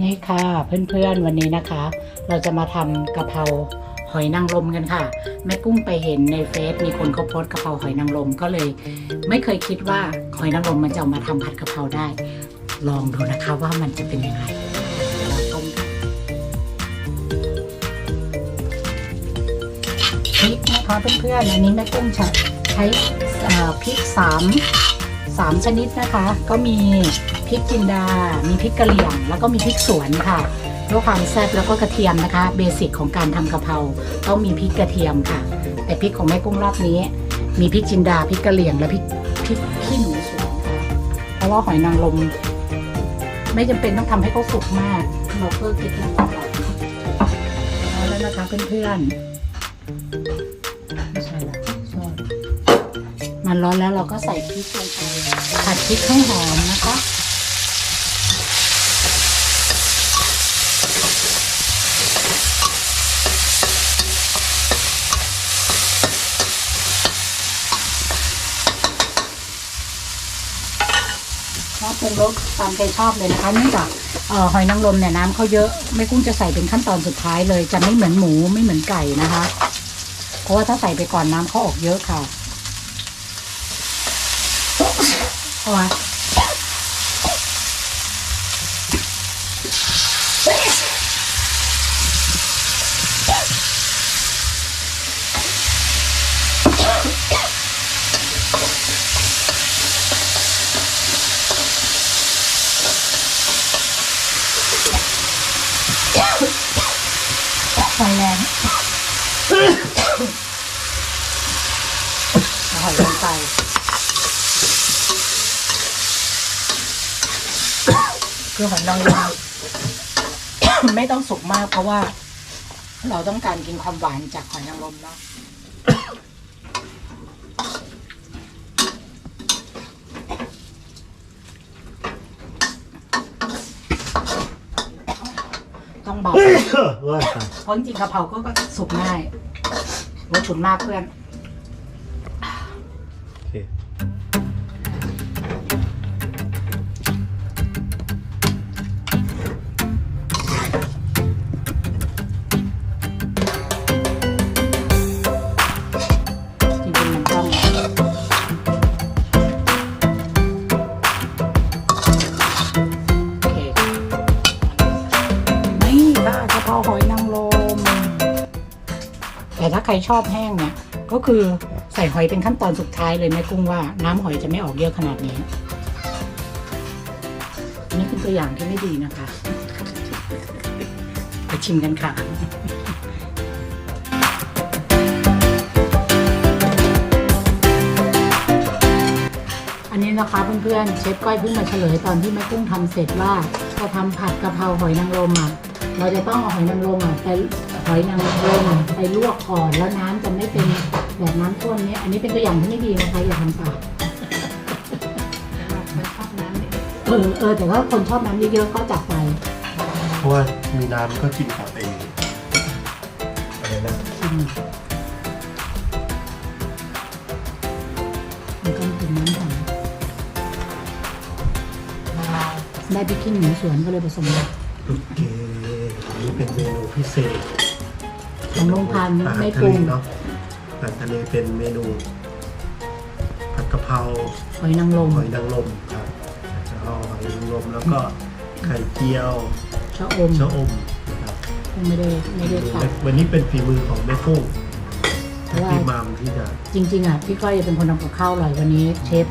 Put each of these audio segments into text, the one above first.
นี่ค่ะเพื่อนๆวันนี้นะคะ เราจะมาทำกะเพราหอยนางรมกันค่ะแม่กุ้งไปเห็นในเฟซมีคนเขาโพสกะเพราหอยนางรมก็เลย ไม่เคยคิดว่าหอยนางรมมันจะมาทำผัดกะเพราได้ ลองดูนะคะว่ามันจะเป็นยังไงพริกนะคะเพื่อนๆอันนี้แม่กุ้งใช้เอ่อพริกสามสามชนิดนะคะ ก็มี ริกจินดา มีพริกกะเหรี่ยง แล้วก็มีพริกสวนค่ะเพื่อความแซ่บแล้วก็กระเทียมนะคะ เบสิกของการทำกะเพราต้องมีพริกกระเทียมค่ะ แต่พริกของแม่กุ้งรอบนี้ มีพริกจินดาพริกกะเหรี่ยงและพริกพริกขี้หนูสวนค่ะเพราะว่าหอยนางรมไม่จำเป็นต้องทำให้เขาสุกมากเราเพิ่มพริกลงไปก่อนเอาแล้วนะคะเพื่อนๆไม่ใช่ละชอบมันร้อนแล้วเราก็ใส่พริกลงไปผัดพริกให้หอมนะคะ ปรุงรสตามใจชอบเลยนะคะเนื่องจากหอยนางรมเนี่ยน้ำเขาเยอะไม่กุ้งจะใส่เป็นขั้นตอนสุดท้ายเลย จะไม่เหมือนหมูไม่เหมือนไก่นะคะ เพราะว่าถ้าใส่ไปก่อนน้ำเขาออกเยอะค่ะเพร ไฟแรงเอาหอยลงไปคือหอยนางรมไม่ต้องสุกมากเพราะว่า เราต้องการกินความหวานจากหอยนางรมเนาะ ต้องเบาว่าไปเพราะจริงๆกะเพราก็สุกง่ายว่าฉุนมากเพื่อน แต่ถ้าใครชอบแห้งเนี่ยก็คือใส่หอยเป็นขั้นตอนสุดท้ายเลยแม่กุ้งว่าน้ำหอยจะไม่ออกเยอะขนาดนี้ นี่เป็นตัวอย่างที่ไม่ดีนะคะ ไปชิมกันค่ะอันนี้นะคะเพื่อนๆเชฟก้อยเพิ่งมาเฉลยตอนที่แม่กุ้งทำเสร็จว่าพอทำผัดกะเพราหอยนางรมอะเราจะต้องเอาหอยนางรมอะไป หอยนางรมอะไปลวกก่อนแล้วน้ำจะไม่เป็นแบบน้ำท่วมนี้อันนี้เป็นตัวอย่างที่ไม่ดีนะคะอย่าทำตามเออเออแต่ว่าคนชอบน้ำเยอะๆก็จัดไปเพราะว่ามีน้ำก็กินกับไอ้อะไรนะชิมมันก็เป็นน้ำหอยได้พริกขี้หนูสวนก็เลยผสมกับโอเคอันนี้เป็นเมนูพิเศษ ของโรงทานอาหารไม่ปทะรุเลงเนาะอาหารทะเลเป็นเมนูผัดกะเพราหอยนางรมหอยนางรมครับจะเอาหอยนางรมแล้วก็ไข่เจียวชะอมชะอมนะครับไม่ได้ไม่ได้ตัด วันนี้เป็นฝีมือของแม่กุ้งเพราะว่าพี่มามที่จะจริง ๆ อะ พี่ก้อยเป็นคนทำกับข้าวอร่อยวันนี้เชฟ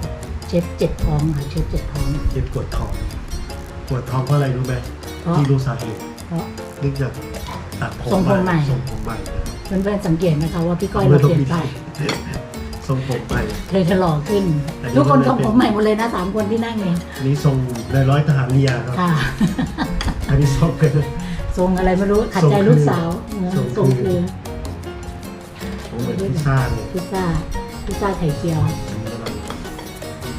เชฟเจ็ดท้องค่ะเชฟเจ็ดท้องเจ็บปวดท้องปวดท้องเพราะอะไรรู้ไหมเพราะ ที่รู้สาเหตุเพราะเนื่องจาก ตัดผมทรงผมใหม่ ทรงผมใหม่นะเพื่อนๆสังเกตนะคะว่าพี่ก้อยเราเปลี่ยนไปทรงผมใหม่เธอจะหล่อขึ้น แต่นี่ ทุกคนก็ทรงไม่เป็นผมใหม่หมดเลยนะสามคนที่นั่งเนี่ยอันนี้ทรงในร้อยทหารเรือครับค่ะ อันนี้ทรงเป็น ทรงอะไรไม่รู้ขัดใจทรงคือลูกสาวเนอะทรงทรงคือคือทรงเหมือนพิซซ่าเลยพิซซ่าพิซซ่าไข่เจียว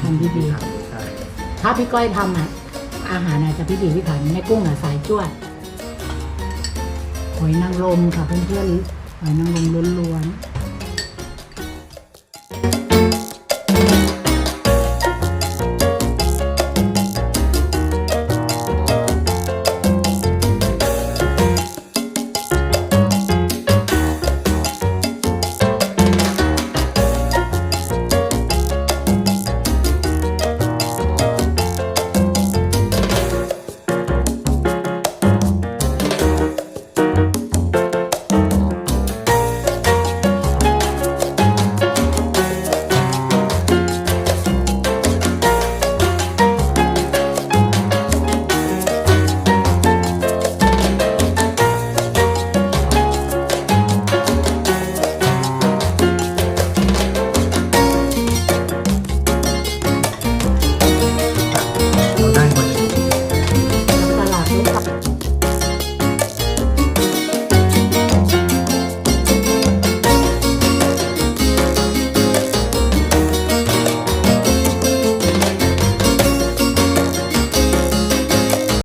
ทำดีๆ ทำได้ถ้าพี่ก้อยทำอะอาหารอาจจะพิถีพิถันแม่กุ้งอะสายจวด หอยนางรมค่ะเพื่อนๆหอยนางรมล้วนๆ